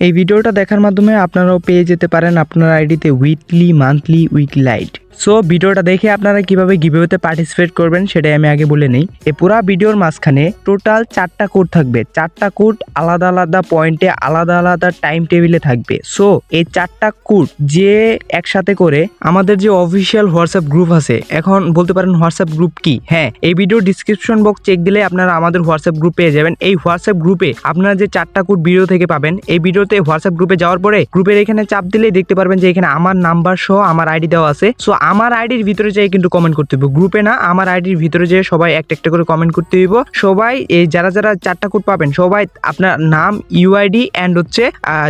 এই ভিডিওটা দেখার মাধ্যমে আপনারাও পেয়ে যেতে পারেন আপনার আইডিতে weekly monthly week light so ভিডিওটা দেখে আপনারা কীভাবে গিভওয়েতে পার্টিসিপেট করবেন সেটাই আমি আগে বলে নেই। এই পুরা ভিডিওর মাঝখানে টোটাল চারটা কোড থাকবে। চারটা কোড আলাদা আলাদা পয়েন্টে আলাদা আলাদা টাইম টেবিলে থাকবে। সো এই চারটা কোড যে একসাথে করে আমাদের যে অফিসিয়াল হোয়াটসঅ্যাপ গ্রুপ আছে, এখন বলতে পারেন হোয়াটসঅ্যাপ গ্রুপ কি? হ্যাঁ এই ভিডিও ডিসক্রিপশন বক্স চেক দিলে আপনারা আমাদের হোয়াটসঅ্যাপ গ্রুপ পেয়ে যাবেন। এই হোয়াটসঅ্যাপ গ্রুপে আপনারা যে চারটা কোড ভিডিও থেকে পাবেন, এই ভিডিওতে হোয়াটসঅ্যাপ গ্রুপে যাওয়ার পরে গ্রুপের এখানে চাপ দিলেই দেখতে পারবেন যে এখানে আমার নাম্বার সহ আমার আইডি দেওয়া আছে। সো আমার আইডির ভিতরে যাই কিন্তু কমেন্ট করতে হবে গ্রুপে না, আমার আইডির ভিতরে যেয়ে সবাই একটা একটা করে কমেন্ট করতে হইব। সবাই এই যারা যারা চারটা কোড পাবেন, সবাই আপনার নাম ইউআইডি অ্যান্ড হচ্ছে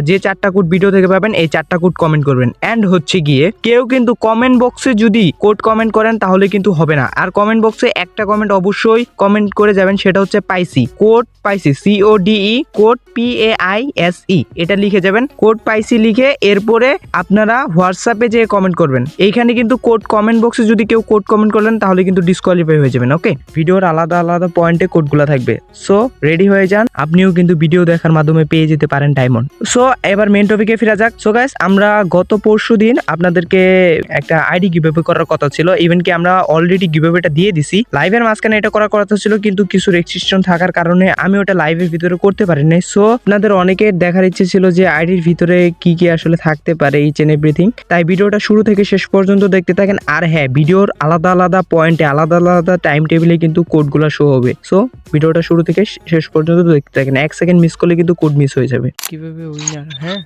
যে চারটা কোড ভিডিও থেকে পাবেন, এই চারটা কোড কমেন্ট করবেন। অ্যান্ড হচ্ছে গিয়ে, কেউ কিন্তু কমেন্ট বক্সে যদি কোড কমেন্ট করেন, তাহলে কিন্তু হবে না। আর কমেন্ট বক্সে একটা কমেন্ট অবশ্যই কমেন্ট করে যাবেন, সেটা হচ্ছে paise code paise C O D E code P A I S E এটা লিখে যাবেন। কোড পাইসি লিখে এরপরে আপনারা হোয়াটসঅ্যাপে যে কমেন্ট করবেন। এইখানে কিন্তু কোড কমেন্ট বক্সে যদি কেউ কোড কমেন্ট করলেন, তাহলে কিন্তু ডিসকোয়ালিফাই হয়ে যাবেন ওকে ভিডিওর আলাদা আলাদা পয়েন্টে কোডগুলো থাকবে। সো রেডি হয়ে যান? আপনিও কিন্তু ভিডিও দেখার মাধ্যমে পেয়ে যেতে পারেন ডায়মন্ড সো এবার মেন টপিকে ফিরা যাক। সো গাইস আমরা গত পরশু দিন আপনাদেরকে একটা আইডি গিভঅ্যাওয়ে করার কথা ছিল। ইভেন কি আমরা অলরেডি গিভঅ্যাওয়েটা দিয়ে দিছি। লাইভের মাঝখানে এটা করার কথা ছিল, কিন্তু কিছু রেস্ট্রিকশন থাকার কারণে আমি ওটা লাইভের ভিতরে করতে পারি নাই সো আপনাদের অনেকের দেখার ইচ্ছে ছিল যে আইডির ভিতরে কি কি আসলে থাকতে পারে ইচ এন্ড এভরিথিং তাই ভিডিওটা শুরু থেকে শেষ পর্যন্ত দেখতে থাকেন আর হ্যাঁ ভিডিওর আলাদা আলাদা পয়েন্টে আলাদা আলাদা টাইম টেবিলে কিন্তু কোডগুলো শো হবে। সো ভিডিওটা শুরু থেকে শেষ পর্যন্ত দেখতে থাকেন এক সেকেন্ড মিস করলে কিন্তু কোড মিস হয়ে যাবে। কীভাবে উইনার হ্যাঁ?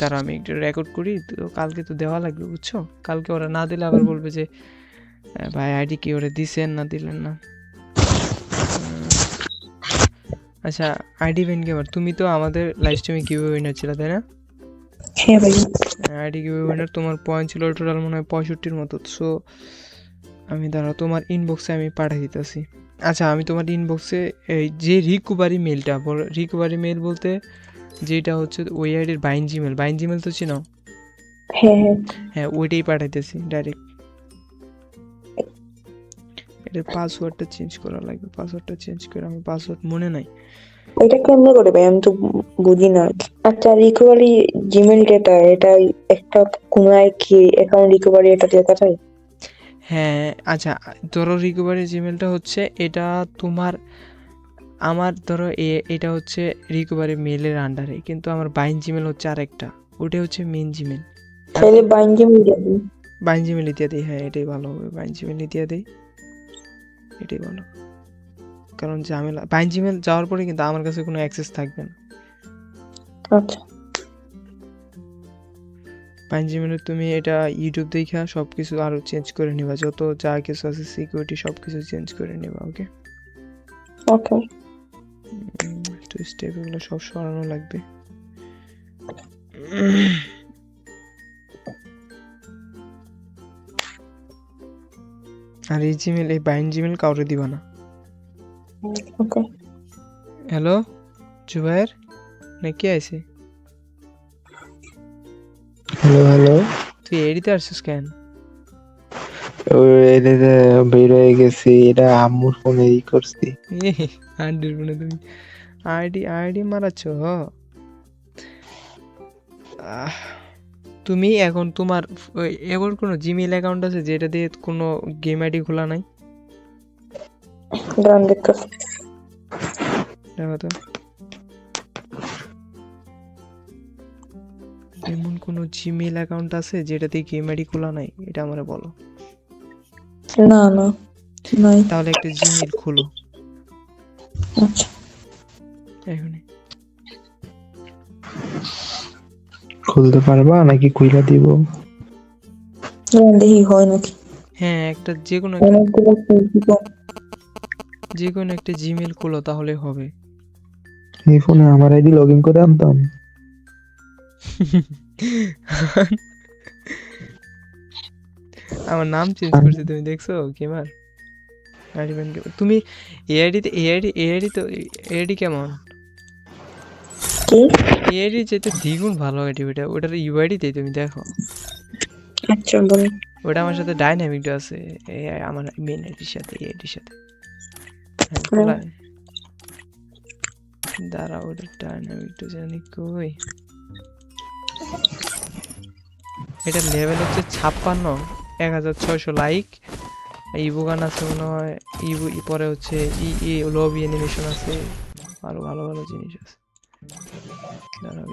তারা আমি একটু রেকর্ড করি তো কালকে তো দেওয়া লাগবে বুঝছ? কালকে ওরা না দিলে আবার বলবে যে ভাই আইডি কি ওরা দিছেন না দিলেন না? আচ্ছা আইডি ভেন গেমার তুমি তো আমাদের লাইভ স্ট্রিমে কীভাবে উইনার ছিল তাই না? হ্যাঁ ভাই। আইডি কীভাবে উইনার তোমার পয়েন্ট ছিল টোটাল মনে হয় পঁয়ষট্টির মতো সো আমি দাঁড়াও তোমার ইনবক্সে আমি পাঠিয়ে দিতেছি। আচ্ছা আমি তোমার ইনবক্সে এই যে রিকভারি মেলটা বল রিকভারি মেল বলতে যেটা হচ্ছে ওই আইডির বাইন জিমেল বাইন জিমেল তো চিনো? হ্যাঁ হ্যাঁ। হ্যাঁ ওইটাই পাঠাইতেছি ডাইরেক্ট এটার পাসওয়ার্ডটা চেঞ্জ করা লাগবে পাসওয়ার্ডটা চেঞ্জ করে আমার পাসওয়ার্ড মনে নাই। এটা কেমনে করে ভাই আমি তো বুঝি না। আচ্ছা রিকভারি জিমেল ডেটা এটা একটা কোনো কি অ্যাকাউন্ট রিকভারি এটা দেখা যায় হ্যাঁ আচ্ছা ধরো রিকভারি জিমেলটা হচ্ছে এটা তোমার আমার ধরো এটা হচ্ছে রিকভারি মেলের আন্ডারে কিন্তু আমার বাইন জিমেল হচ্ছে আরেকটা ওটা হচ্ছে মেন জিমেল তাহলে বাইন জিমেল যাবে বাইন জিমেল দিয়ে দিই হ্যাঁ এটাই ভালো হবে বাইন জিমেল দিয়ে দিই এটাই ভালো। কারণ ঝামেলা বাইন জিমেল যাওয়ার পরে কিন্তু আমার কাছে কোনো অ্যাক্সেস থাকবে না। আচ্ছা। বাইন জিমেলে তুমি এটা ইউটিউব দেখা সব কিছু আরও চেঞ্জ করে নিবা যত যা কিছু আছে সিকিউরিটি সব কিছু চেঞ্জ করে নিবা ওকে ওকে একটু স্টেপ এগুলো সব সরানো লাগবে। আর এই জিমেল এই বাইন জিমেল কাউরে দিবা না। হ্যালো জুবাইর না কে আছে হ্যালো হ্যালো তুই এডিতে আসছিস কেন এটা বের হয়ে গেছি এটা আম্মুর ফোনে ই করছি আইডির মানে তুমি আইডি আইডি মারাচ্ছ হ তুমি এখন তোমার এমন কোনো জিমেল অ্যাকাউন্ট আছে যেটা দিয়ে কোনো গেম আইডি খোলা নাই গান দেখতে দেখো এমন কোনো জিমেল অ্যাকাউন্ট আছে যেটাতে গেম আইডি খোলা নাই? এটা আমারে বলো। না না নাই। তাহলে একটা জিমেল খুলো। আচ্ছা। এখনই খুলতে পারবা নাকি খুইলা দিব? দেখি হয় নাকি। হ্যাঁ একটা যে কোনো একটা যে কোনো একটা জিমেল খোলো তাহলে হবে। এই ফোনে আমার আইডি লগ ইন করে আনতাম। আমার নাম চেঞ্জ করছি তুমি দেখছ? গেমার আইডি ব্যান তুমি এআইডি তে এআইডি এআইডি তো এআইডি কেমন? কি এআইডি যেতে দ্বিগুণ ভালো আইডি ওটা ওটার ইউআইডি তে তুমি দেখো। আচ্ছা বলো। ওটা আমার সাথে ডাইনামিক আছে এই আমার মেন আইডির সাথে এই আইডির সাথে। হ্যাঁ, খোলা- দাঁড়া ওটা ডাইনামিকটা জানি কই এটা লেভেল হচ্ছে ছাপ্পান্ন এক হাজার ছয়শো লাইক ইবু গান আছে মনে হয় ইবু পরে হচ্ছে ই ই লবি অ্যানিমেশন আছে আরও ভালো ভালো জিনিস আছে। দাঁড়াও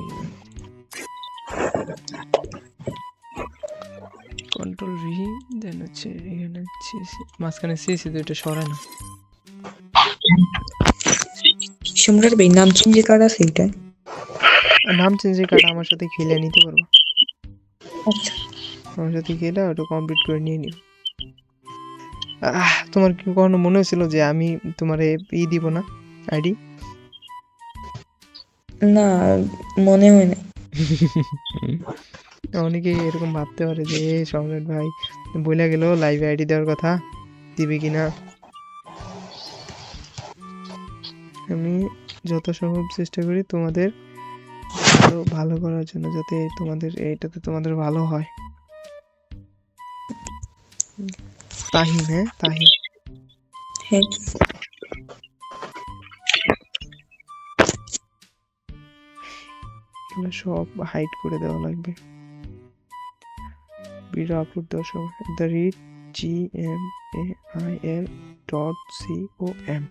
কন্ট্রোল ভি দেন হচ্ছে এখানে CC মাঝখানে সিসি দুইটা সরায় না সম্রাট ভাই নাম চেঞ্জ কার্ড আছে এটা নাম চেঞ্জের কার্ড আমার সাথে খেলে নিতে পারব। আচ্ছা। আমার সাথে খেলে ওটা কমপ্লিট করে নিয়ে নিও। আহ তোমার কি কখনো মনে হয়েছিল যে আমি তোমার ই দিব না আইডি না মনে হয় না অনেকে এরকম ভাবতে পারে যে "এ, সম্রাট ভাই বইলা গেল লাইভে আইডি দেওয়ার কথা দিবে কিনা? যত সম্ভব চেষ্টা করি তোমাদের ভালো করার জন্য যাতে তোমাদের এইটাতে তোমাদের ভালো হয়। তাহিম হ্যাঁ? তাহিম হ্যাঁ। এগুলো সব হাইড করে দেওয়া লাগবে। ভিডিও আপলোড দেওয়ার সময়। The read G M A I L dot C O M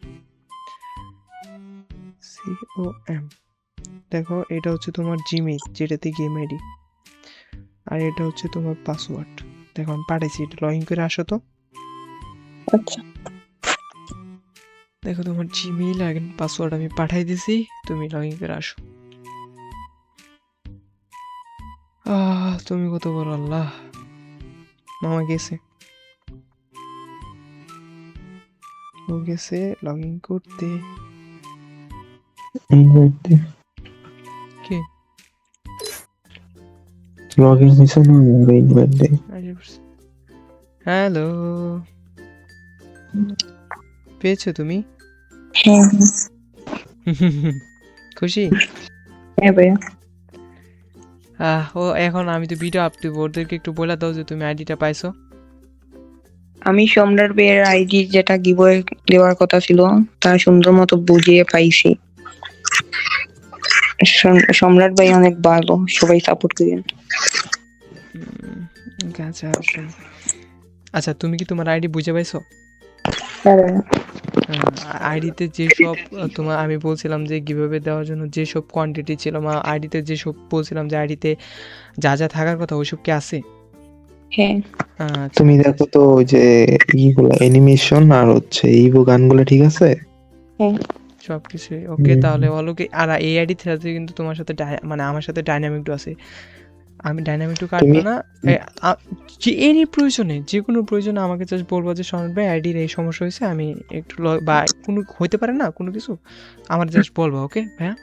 C O M দেখো এটা হচ্ছে তোমার জিমেল যেটাতে গেম আইডি আর এটা হচ্ছে তোমার পাসওয়ার্ড দেখো আমি পাঠাইছি এটা লগ ইন করে আসো তো। আচ্ছা। দেখো তোমার জিমেইল আর পাসওয়ার্ড আমি পাঠাই দিছি তুমি লগ ইন করে আসো। আহ তুমি কত বড় আল্লাহ। মামা গেছে। ও গেছে লগ ইন করতে। কে লগ ইন হয়েছে না ইনভাইট দে হ্যালো পেয়েছ তুমি খুশি হ্যাঁ ভাইয়া আহ ও এখন আমি তো ভিডিও আপ দিব। ওদেরকে একটু বলে দাও যে তুমি আইডিটা পাইছো। আমি সম্রাট ভাইয়ের আইডি যেটা গিভওয়ে দেওয়ার কথা ছিল তা সুন্দর মতো বুঝিয়ে পাইছি। সম্রাট ভাই অনেক ভালো সবাই সাপোর্ট করেন আচ্ছা আচ্ছা। আচ্ছা তুমি কি তোমার আইডি বুঝে পাইছো? হ্যাঁ। আইডিতে যেসব তোমার আমি বলছিলাম যে কীভাবে দেওয়ার জন্য যেসব কোয়ান্টিটি ছিল বা আইডিতে যেসব বলছিলাম যে আইডিতে যা যা থাকার কথা ওইসব কি আছে? হ্যাঁ। তুমি দেখো তো ওই যে ইগুলা অ্যানিমেশন আর হচ্ছে ইভো গানগুলো ঠিক আছে? সব কিছু ওকে তাহলে বলো কি আর এই আইডি থেকে কিন্তু তোমার সাথে মানে আমার সাথে ডাইনামিক টু আছে। আমি ডাইনামিক টু কাটবো না যে এরই প্রয়োজনে যে কোনো প্রয়োজনে আমাকে জাস্ট বলব যে সনদ ভাই আইডির এই সমস্যা হয়েছে আমি একটু ল- বা কোনো হইতে পারে না কোনো কিছু? আমার জাস্ট বলব ওকে ভাইয়া?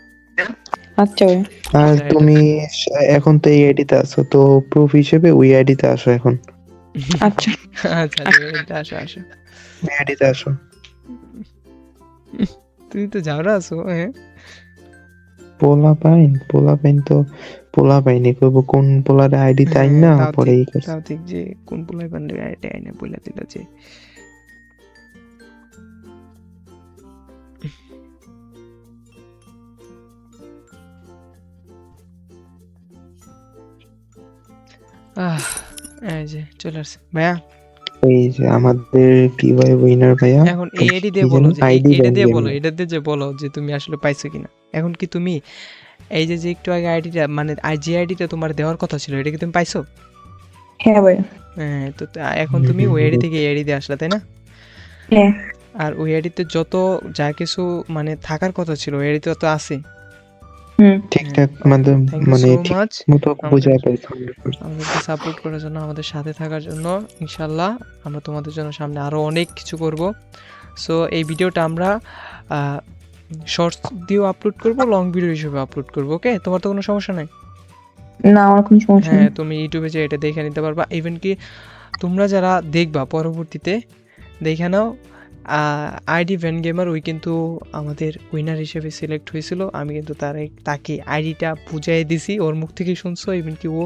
আচ্ছা আর আচ্ছা, তুমি এখন তো এই আইডিতে আছো তো প্রুফ হিসেবে ওই আইডিতে আসো এখন। আচ্ছা। আচ্ছা আছে, আসো আসো। আইডিতে আসো। তুমি তো যাওরা আছো হ্যাঁ? পোলা পাইন পোলা পাইন তো পোলা পাইনি করব কোন পোলার আইডি তাই হ্যাঁ, না পরে তাও ঠিক যে কোন পোলাই বান্ধবী আইডি আইনে বইলা দিল যে। আহ এই যে চলে আসছে। ভাইয়া? এই যে আমাদের কি উইনার ভাইয়া এখন এই আইডি দিয়ে বলো যেন? যে এটা দিয়ে বলো এটা দিয়ে যে বলো যে তুমি আসলে পাইছো কিনা। এখন কি তুমি এই যে যে একটু আগে আইডিটা মানে যে আইডিটা তোমার দেওয়ার কথা ছিল এটা কি তুমি পাইছো? হ্যাঁ ভাইয়া। হ্যাঁ তো এখন তুমি ওই আইডি থেকে এই আইডি দিয়ে আসলে তাই না? হ্যাঁ। আর ওই আইডিতে যত যা কিছু মানে থাকার কথা ছিল ওই আইডিতে তো আছে। ঠিকঠাক মানে মানে মতো বোঝায় পাইছো আমাদেরকে সাপোর্ট করার জন্য আমাদের সাথে থাকার জন্য ইনশাল্লাহ আমরা তোমাদের জন্য সামনে আরও অনেক কিছু করব। সো এই ভিডিওটা আমরা শর্টস দিয়েও আপলোড করব লং ভিডিও হিসেবে আপলোড করব ওকে তোমার তো কোনো সমস্যা নাই? না আমার কোনো সমস্যা হ্যাঁ তুমি ইউটিউবে যে এটা দেখে নিতে পারবা। ইভেন কি তোমরা যারা দেখবা পরবর্তীতে দেখে নাও। আইডি ভ্যান গেমার ওই কিন্তু আমাদের উইনার হিসেবে সিলেক্ট হয়েছিল। আমি কিন্তু তার তাকে আইডিটা বুঝাই দিছি, ওর মুখ থেকে শুনছো ইভেন কি ও,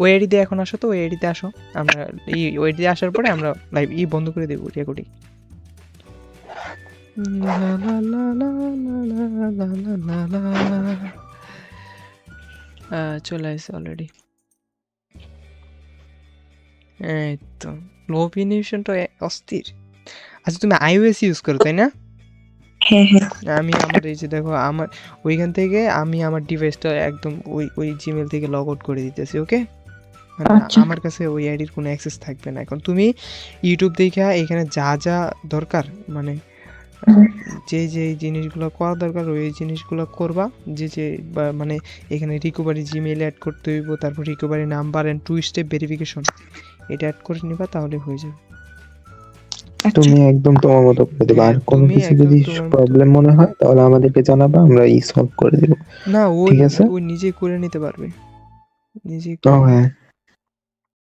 ওই আইডিতে এখন আসো তো, ওই আইডিতে আসো। আমরা এই, ওই আইডিতে আসার পরে আমরা লাইভ ই বন্ধ করে দেবো রেকর্ডিং চলে আসছে অলরেডি এই তো লোভ ইনিউশনটা অস্থির। আচ্ছা তুমি আইওএস ইউজ করো তাই না? হ্যাঁ হ্যাঁ। আমি আমার এই যে দেখো আমার ওইখান থেকে আমি আমার ডিভাইসটা একদম ওই ওই জিমেল থেকে লগ আউট করে দিতেছি ওকে মানে আচ্ছা। আমার কাছে ওই আইডির কোনো অ্যাক্সেস থাকবে না। এখন তুমি ইউটিউব দেখে এখানে যা যা দরকার মানে। যে যে জিনিসগুলো করা দরকার ওই জিনিসগুলো করবা। যে যে বা মানে এখানে রিকভারি জিমেল অ্যাড করতে হইব তারপর recovery number and two step verification এটা অ্যাড করে নিবা তাহলে হয়ে যাবে। তুমি একদম তোমার মতো করে দেবে। আর কোনো কিছু যদি প্রবলেম মনে হয় তাহলে আমাদেরকে জানাবা আমরা ই সলভ করে দেবো। না ও ঠিক আছে। ও নিজে করে নিতে পারবে। নিজে ও হ্যাঁ।